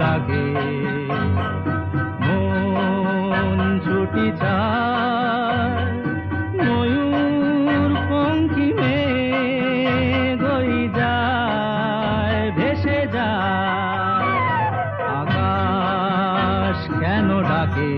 ডাকে। মন ছুটি চায় ময়ূর পঙ্খী গই যায় ভেসে যায়। আকাশ কেন ডাকে?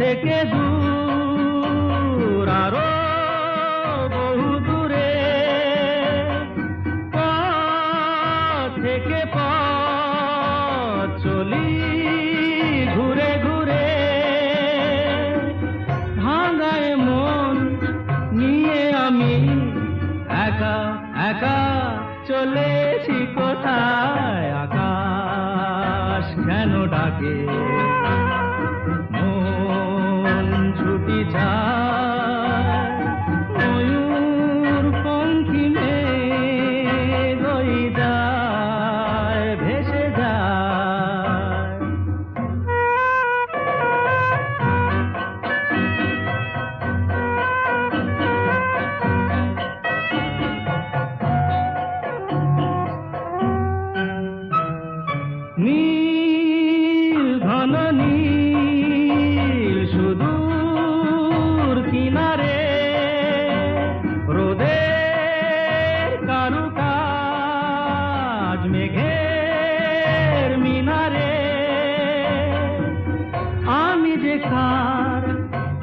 থেকে দূর, আরও বহু দূরে। থেকে পথ চলি ঘুরে ঘুরে। ভাঙায় মন নিয়ে আমি একা একা চলেছি কোথায়? আকাশ কেন ডাকে? কার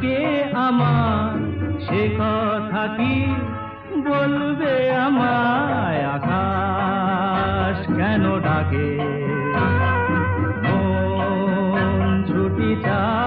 কে আমার সে কথা কি বলবে আমায় আকাশ কেন ডাকে? ও ছুটি চা